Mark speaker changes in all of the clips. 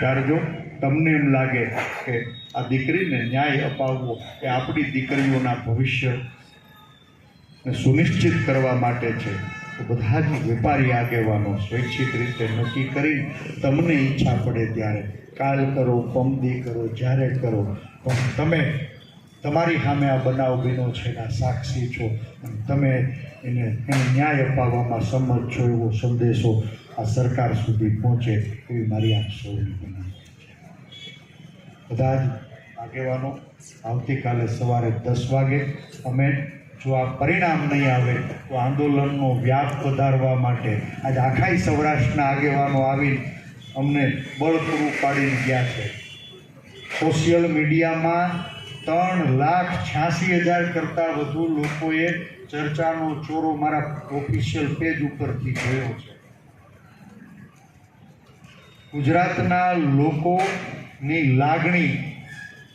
Speaker 1: વિચારજો તમને એમ લાગે કે આ દીકરીને ન્યાય અપાવવો એ આપણી દીકરીઓના ભવિષ્યને સુનિશ્ચિત કરવા માટે છે. તો બધા જ વેપારી આગેવાનો સ્વૈચ્છિક રીતે નક્કી કરી તમને ઈચ્છા પડે ત્યારે કાલ કરો, પમદી કરો, જ્યારે કરો. પણ તમે તમારી સામે આ બનાવ બન્યો છે એના સાક્ષી છો. તમે એને એને ન્યાય અપાવવામાં સંમત છો એવો સંદેશો આ સરકાર સુધી પહોંચે એવી મારી આપ સૌની વિનંતી બધા જ આગેવાનો, આવતીકાલે સવારે દસ વાગે અમે જો આ પરિણામ નહીં આવે તો આંદોલનનો વ્યાપ વધારવા માટે આજે આખાય સૌરાષ્ટ્રના આગેવાનો આવી અમને બળ પૂરું પાડી ગયા છે. સોશિયલ મીડિયામાં ત્રણ લાખ છ્યાસી હજાર કરતાં વધુ લોકોએ ચર્ચાનો ચોરો મારા ઓફિશિયલ પેજ ઉપરથી જોયો છે. ગુજરાતના લોકોની લાગણી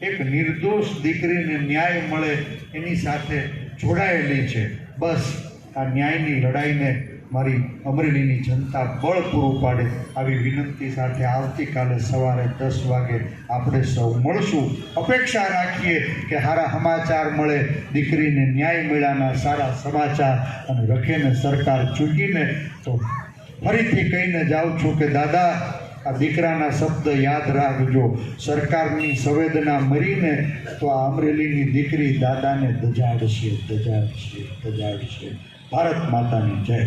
Speaker 1: એક નિર્દોષ દીકરીને ન્યાય મળે એની સાથે જોડાયેલી છે. બસ આ ન્યાયની લડાઈને મારી અમરેલીની જનતા બળ પૂરું પાડે આવી વિનંતી સાથે આવતીકાલે સવારે દસ વાગે આપણે સૌ મળશું. અપેક્ષા રાખીએ કે સારા સમાચાર મળે, દીકરીને ન્યાય મેળાના સારા સમાચાર અને રખેને સરકાર ચૂકીને તો ફરીથી કહીને જાઉં છું કે દાદા, આ દીકરાના શબ્દ યાદ રાખજો. સરકારની સંવેદના મરીને તો આ અમરેલીની દીકરી દાદાને દજાડશે દજાડશે દજાડશે. ભારત માતાની જય.